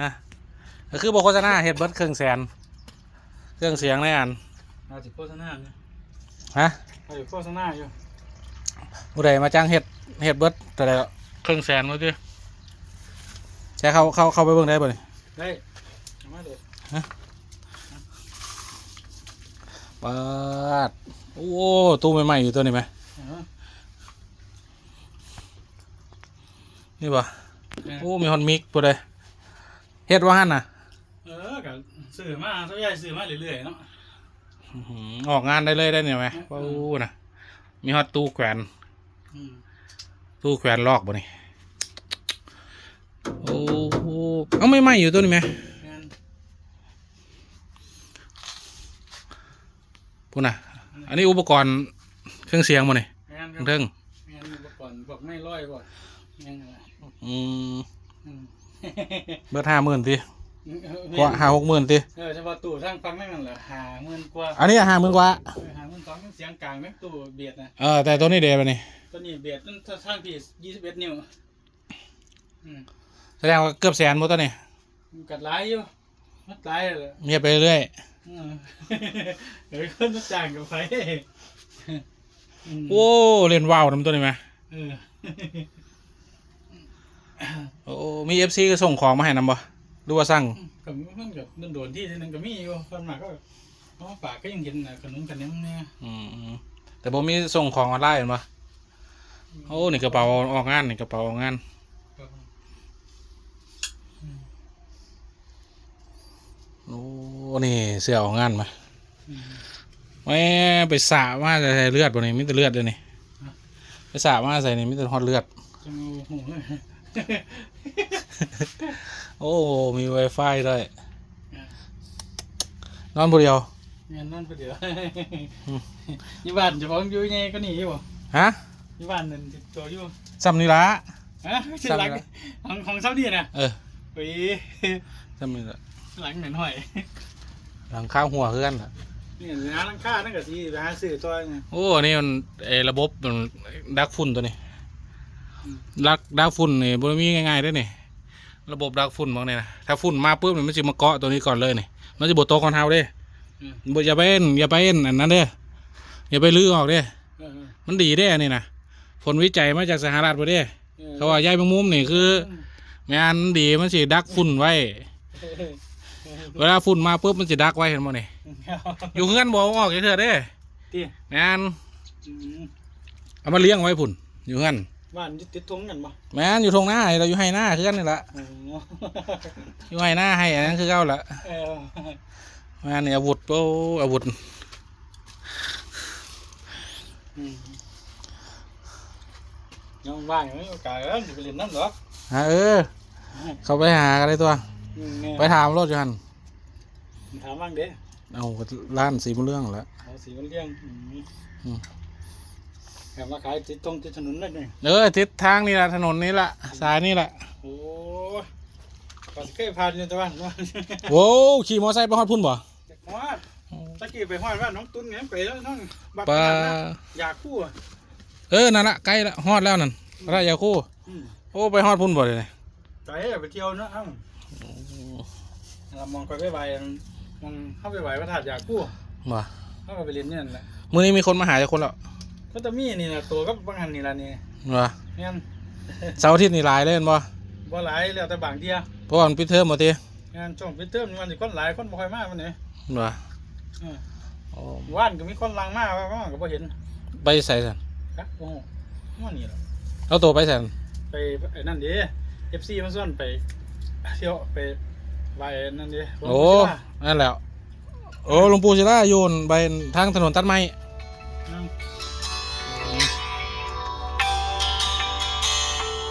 ฮะก็คือบอกโฆษณาเฮ็ดเบิดเครื่องแสน เครื่องเสียงในอันอาจจะโฆษณาเนี่ยฮะอาจจะโฆษณาอยู่ผู้ใดมาจ้างเฮ็ดเฮ็ดเบิดแต่ละเครื่องแสนก็คือใช้เข้าเข้าเข้าไปเบิ่งได้บ่นี่ได้เอามาเลยเปิดโอ้ตู้ใหม่ๆอยู่ตัวนี้ไหมเออนี่บ่โอ้มีฮอนมิกตัวใด เฮ็ดว่าหั่นน่ะ เออกับสื่อมาส่วนใหญ่สื่อมาเรื่อยๆเนาะอื้อหือออกงานได้เลยได้เนี่ยไหมโอ้น่ะมีฮอตตู้แขวน อืมตู้แขวนลอกบ่นี่โอ้โหเอ้าไม่ไหม้อยู่ตัวนี้ไหมแม่นพูดน่ะอันนี้อุปกรณ์เครื่องเสียงบ่นี่แม่นคเครับรื่องแม่นอุปกรณ์พวกไม่ร้อยพวกยังไงอืมอืม เบิดห้าหมื่นติเออกว่าห้าหกหมื่นติเออเฉพาะตู้ทางฟังนั่นแหละหาเงินกว่าอันนี้ห้าหมื่นกว่าเออหาเงินสองเสียงกลางแม่งตู้เบียดนะเออแต่ตัวนี้เดบันนี่ตัวนี้เบียดนั่นทางพี่ยี่สิบเอ็ดนิ้วอืมแสดงว่าเกือบแสนหมดตัวนี้มันกัดหลายอยู่มัดหลายเลยเงียบไปเรื่อยอืมเดี๋ยวคนจะจ้างกับไฟอืมโอ้เล่นว้าวนํตัวนี้ไหมเออ โอ้มีเอฟซีก็ส่งของมาให้นำบ่ดูว่าสั่งกับมันกับโดนๆที่ทีนึงก็มีอยู่คนมาก็เพราะว่าปากก็ยังเห็นน่ะขนมขนมเนี่ยอืมแต่บ่มีส่งของออนไลน์เห็นบ่โอ้นี่กระเป๋าออกงานนี่กระเป๋าออกงานครับโอ้นี่เสื้อออกงานมาอืม แม่ไปสระมาใส่เลือดบ่นี่มีแต่เลือดเลยนี่ไปสระมาใส่นี่มีแต่ฮอดเลือดจังหูเลย โอ้ มี Wi-Fi ด้วย นอนผู้เดียวเงินนั่นไปเดี๋ยวอืมยี่บ้านเจะพ้าของอยู่ไงก็หนีอยู่บ่ฮะยี่บ้านนั่นติดตัวอยู่ซ้ำนี่ละฮะชื่อหลังจำได้ของของซาอุดีน่ะเออเฮ้ยซ้ำนี่ละหลังเหม็นหอยหลังข้าวหัวเพื่อนน่ะนี่ร้านร้านค้านั่นก็สิไปหาซื้อตัวนี่โอ้ นี่มันไอระบบมันดักฝุ่นตัวนี้ อืมดักดักฝุ่นนี่บ่ได้มีง่ายๆเด้วยนี่ระบบดักฝุ่นบางเนี่ยนะถ้าฝุ่นมาปุ๊บนี่มันจะมาเกาะตัวนี้ก่อนเลยนี่มันจะบดโต๊ะคอนเท้าเด้อืมบ่อย่าไปเอ็นอย่าไปเอ็นอันนั้นเด้อย่าไปลื้อออกเด้เออมันดีเด้อันนี่นะผลวิจัยมาจากสหรัฐบ่เด้ออเขาว่าใยแมงมุมนี่คือแม่นดีมันสิดักฝุ่นไว้ เวลาฝุ่นมาปุ๊บมันสิดักไว้เห็นบ่นี่อยู่เฮือนบ่เอาออกจักเทื่อเด้ตีแม่นอืมเอามาเลี้ยงไว้พุ่นอยู่เฮือน บ้านอยู่ติดทงกันบ่แม่นอยู่ทงหน้าเราอยู่ให้หน้าคือกันนี่ละอ๋ออยู่ให้หน้าให้อันนั้นคือเก่าละเออแม่นนี่อาวุธโอ้อาวุธอืมยังว่างอยู่ไม่มีโอกาสแล้วจะไปเล่นน้ำเหรอฮะเออ เขาไปหากันเลยตัว อืมแม่ไปถามรถอยู่หันถามบ้างเด้เอาร้านสีมะเรื่องแล้วเอาสีมันเลี้ยงอืมอืม แถมมาขายติดตรงติดถนนได้เลยเออทิศทางนี่ละถนนนี่ละสายนี่ละโอ้ยก่อนสิเคยผ่านอยู่แต่ว่าโว้วขี่มอไซค์ไปฮอดพุ่นบ่เด็กฮอดตะกี้ไปฮอดว่านน้องตุ้นเนี่ยไปแล้วน้องบักปลาขนาดนั้นอยากคู่อะเออนั่นละใกล้ละฮอดแล้วนั่นระยะคู่ อืมโอ้ไปฮอดพุ่นบ่เลยไปไปเที่ยวเนาะเอ้าเรามองไปไปไหวมองเข้าไปไหวพระธาตุอยากคู่บ่เข้าไปเรียนเนี่ยนั่นแหละ มื้อนี้มีคนมาหาจากคนแล้ว ก็จะมีนี่นะตัวก็บางอันนี่ละนี่บ่เนี่ยเสาร์อาทิตย์นี่หลายเลยเห็นบ่บ่หลายแล้วแต่บางเที่ยเพราะว่ามันปิดเทอมบ่ติงานช่วงปิดเทอมนี่มันสิคนหลายคนบ่ค่อยมาวันนี้บ่เออโอ้ว่านก็มีคนลังมาว่าว่าก็บ่เห็นไปใส่ซั่นครับโอ้โหว่านี่แหละเอาตัวไปซั่นไปไอ้นั่นดิ FC มันส่วนไปเที่ยวไปไหวนั่นดิโอ้นั่นแหล้วโอ้หลวงปู่ศิลาโยนไปทางถนนตัดไม้นั่น